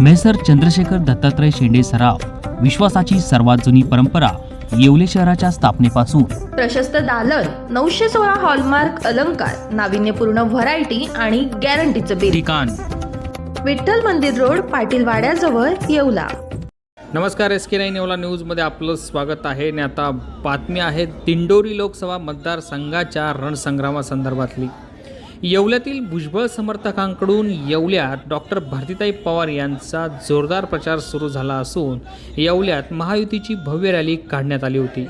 Measure Chandrashekhar Dattatray शेंडे सराव विश्वासाची सर्वात जुनी परंपरा येवले शहराच्या स्थापनेपासून. प्रशस्त दालन नऊशे सोळा हॉलमार्क अलंकार नाविन्यपूर्ण व्हरायटी आणि गॅरंटीचं बिल ठिकाण. विठ्ठल मंदिर रोड पाटील वाड्याजवळ येवला. नमस्कार एस के नाईन येवला न्यूजमध्ये आपलं स्वागत आहे. आणि आता बातमी आहे दिंडोरी लोकसभा मतदारसंघाच्या रणसंग्रामासंदर्भातली. येवल्यातील भुजबळ समर्थकांकडून येवल्यात डॉक्टर भारतीताई पवार यांचा जोरदार प्रचार सुरू झाला असून येवल्यात महायुतीची भव्य रॅली काढण्यात आली होती.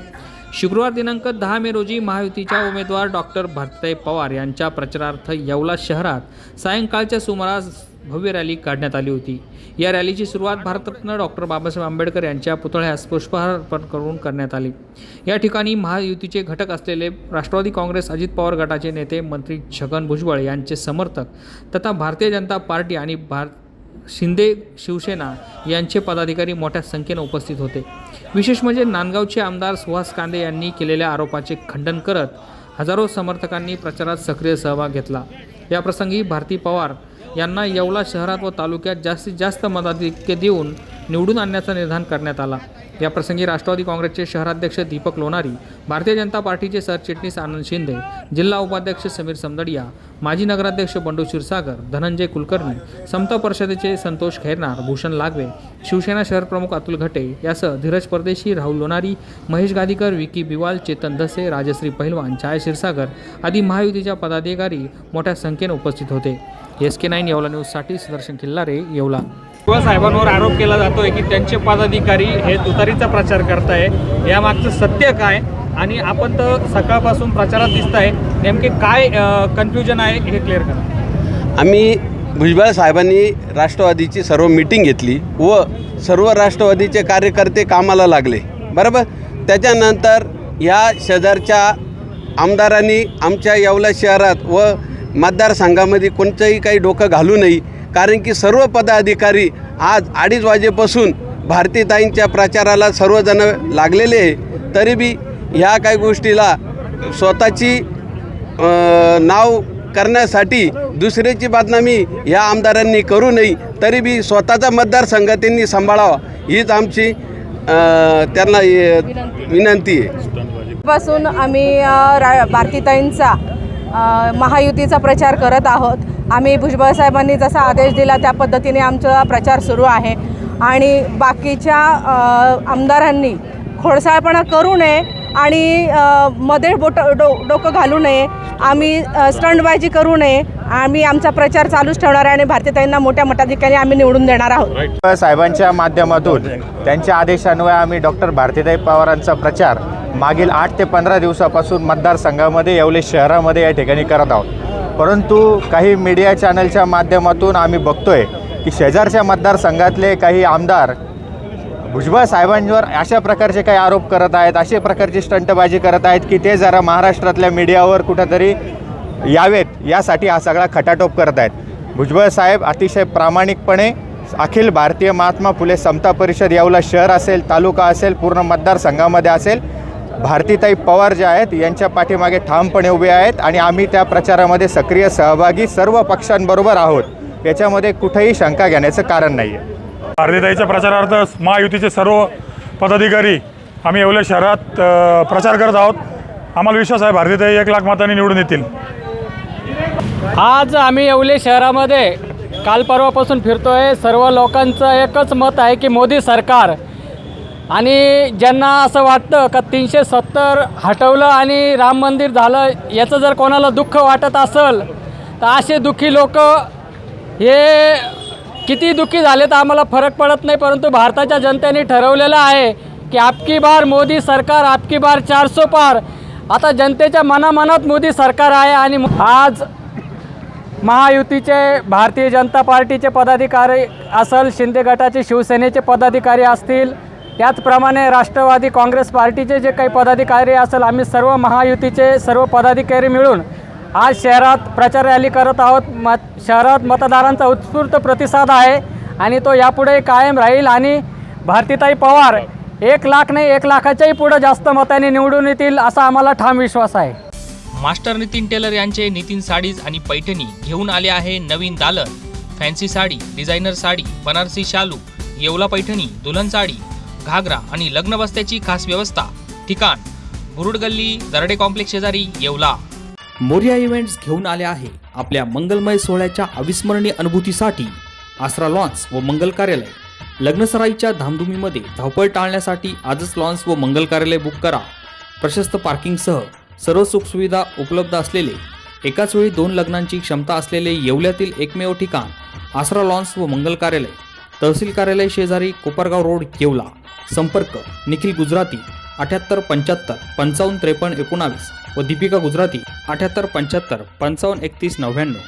शुक्रवार दिनांक दहा मे रोजी महायुतीच्या उमेदवार डॉक्टर भारतीताई पवार यांच्या प्रचारार्थ येवला शहरात सायंकाळच्या सुमारास भव्य रॅली काढण्यात आली होती. या रॅलीची सुरुवात भारतरत्न डॉक्टर बाबासाहेब आंबेडकर यांच्या पुतळ्यास पुष्पहार अर्पण करून करण्यात आली. या ठिकाणी महायुतीचे घटक असलेले राष्ट्रवादी काँग्रेस अजित पवार गटाचे नेते मंत्री छगन भुजबळ यांचे समर्थक तथा भारतीय जनता पार्टी आणि भार शिंदे शिवसेना यांचे पदाधिकारी मोठ्या संख्येने उपस्थित होते. विशेष म्हणजे नांदगावचे आमदार सुहास कांदे यांनी केलेल्या आरोपाचे खंडन करत हजारो समर्थकांनी प्रचारात सक्रिय सहभाग घेतला. याप्रसंगी भारती पवार यांना येवला शहरात व तालुक्यात जास्तीत जास्त मताधिक्य देऊन निवडून आणण्याचा निर्धार करण्यात आला. याप्रसंगी राष्ट्रवादी काँग्रेसचे शहराध्यक्ष दीपक लोणारी भारतीय जनता पार्टीचे सरचिटणीस आनंद शिंदे जिल्हा उपाध्यक्ष समीर समदडिया माजी नगराध्यक्ष बंडू क्षीरसागर धनंजय कुलकर्णी समता परिषदेचे संतोष खैरनार भूषण लागवे शिवसेना शहर प्रमुख अतुल घटे यासह धीरज परदेशी राहुल लोणारी महेश गादीकर विकी बिवाल चेतन धसे राजश्री पहिलवान छाया क्षीरसागर आदी महायुतीच्या पदाधिकारी मोठ्या संख्येने उपस्थित होते. एस के नाईन येवला न्यूजसाठी सुदर्शन खिल्लारे येवला. साहेबांवर आरोप केला जातोय की त्यांचे पदाधिकारी हे तुतारीचा प्रचार करताय. यामागचं सत्य काय? आणि आपण तर सकाळपासून प्रचारात दिसताय नेमके काय कन्फ्युजन आहे हे क्लिअर करा. आम्ही भुजबळ साहेबांनी राष्ट्रवादीची सर्व मीटिंग घेतली व सर्व राष्ट्रवादीचे कार्यकर्ते कामाला लागले. बरोबर? त्याच्यानंतर या शेजारच्या आमदारांनी आमच्या येवला शहरात व मतदारसंघामध्ये कोणतंही काही डोकं घालू नये कारण की सर्व पदाधिकारी आज अडीच वाजेपासून भारतीताईंच्या प्रचाराला सर्वजण लागलेले आहे. तरी बी ह्या काही गोष्टीला स्वतःची नाव करण्यासाठी दुसऱ्याची बदनामी ह्या आमदारांनी करू नये. तरी बी स्वतःचा मतदारसंघ त्यांनी सांभाळावा. हीच आमची त्यांना विनंती आहे. पासून आम्ही रा भारतीताईंचा महायुतीचा प्रचार करत आहोत. आम्ही भुजबळ साहेबांनी जसा आदेश दिला त्या पद्धतीने आमचा प्रचार सुरू आहे. आणि बाकीच्या आमदारांनी खोडसाळपणा करू नये आणि मध्ये बोट डो डोकं घालू नये. आम्ही स्टंटबाजी करू नये. आम्ही आमचा प्रचार चालूच ठेवणार आहे आणि भारतीताईंना मोठ्या मताधिकारी आम्ही निवडून देणार आहोत. साहेबांच्या माध्यमातून त्यांच्या आदेशान्वये आम्ही डॉक्टर भारतीताई पवारांचा प्रचार मागील आठ ते पंधरा दिवसापासून मतदारसंघामध्ये येवले शहरामध्ये या ठिकाणी करत आहोत. परंतु काही मीडिया चॅनलच्या माध्यमातून आम्ही बघतोय की शेजारच्या मतदारसंघातले काही आमदार भुजबळ साहेबांवर अशा प्रकारचे काही आरोप करत आहेत अशा प्रकारची स्टंटबाजी करत आहेत की ते जरा महाराष्ट्रातल्या मीडियावर कुठंतरी यावेत. यासाठी हा सगळा खटाटोप करत आहेत. भुजबळ साहेब अतिशय प्रामाणिकपणे अखिल भारतीय महात्मा फुले समता परिषद येवला शहर असेल तालुका असेल पूर्ण मतदारसंघामध्ये असेल भारतीताई पवार जे आहेत यांच्या पाठीमागे ठामपणे उभे आहेत आणि आम्ही त्या प्रचारामध्ये सक्रिय सहभागी सर्व पक्षांबरोबर आहोत. याच्यामध्ये कुठेही शंका घेण्याचं कारण नाही आहे भारतीताईच्या प्रचारार्थ महायुतीचे सर्व पदाधिकारी आम्ही येवले शहरात प्रचार करत आहोत. आम्हाला विश्वास आहे भारतीताई एक लाख मतांनी निवडून येतील. आज आम्ही येवले शहरामध्ये काल परवापासून फिरतोय. सर्व लोकांचं एकच मत आहे की मोदी सरकार आणि ज्यांना असं वाटतं का तीनशे सत्तर हटवलं आणि राम मंदिर झालं याचं जर कोणाला दुःख वाटत असेल तर असे दुःखी लोक हे किती दुःखी झाले तर आम्हाला फरक पडत नाही परंतु भारताच्या जनतेने ठरवलेलं आहे की आपकी बार मोदी सरकार आपकी बार चारसो पार. आता जनतेच्या मनामनात मोदी सरकार आहे आणि आज महायुतीचे भारतीय जनता पार्टीचे पदाधिकारी असेल शिंदे गटाचे शिवसेनेचे पदाधिकारी असतील त्याचप्रमाणे राष्ट्रवादी काँग्रेस पार्टीचे जे काही पदाधिकारी असेल आम्ही सर्व महायुतीचे सर्व पदाधिकारी मिळून आज शहरात प्रचार रॅली करत आहोत. मत शहरात मतदारांचा उत्स्फूर्त प्रतिसाद आहे आणि तो यापुढे कायम राहील आणि भारतीताई पवार एक लाख नाही एक लाखाच्याही पुढं जास्त मताने निवडून येतील असा आम्हाला ठाम विश्वास आहे. मास्टर नितीन टेलर यांचे नितीन साडीज आणि पैठणी घेऊन आले आहे नवीन दालन. फॅन्सी साडी डिझायनर साडी बनारसी शालू येवला पैठणी दुल्हन साडी घागरा आणि लग्न बस्त्याची खास व्यवस्था. ठिकाण बुरुड गल्ली दरडे कॉम्प्लेक्स शेजारी येवला. मोर्या इव्हेंट्स घेऊन आले आहे आपल्या मंगलमय सोहळ्याच्या अविस्मरणीय अनुभूतीसाठी आसरा लॉन्स व मंगल कार्यालय. लग्नसराईच्या धामधुमीमध्ये धावपळ टाळण्यासाठी आजच लॉन्स व मंगल कार्यालय बुक करा. प्रशस्त पार्किंगसह सर्व सुखसुविधा उपलब्ध असलेले एकाच वेळी दोन लग्नांची क्षमता असलेले येवल्यातील एकमेव ठिकाण आसरा लॉन्स व मंगल कार्यालय. तहसील कार्यालय शेजारी कोपरगाव रोड येवला. संपर्क निखिल गुजराती अठ्याहत्तर पंच्याहत्तर पंचावन्न त्रेपन्न एकोणावीस व दीपिका गुजराती अठ्याहत्तर पंच्याहत्तर पंचावन्न एकतीस नव्याण्णव.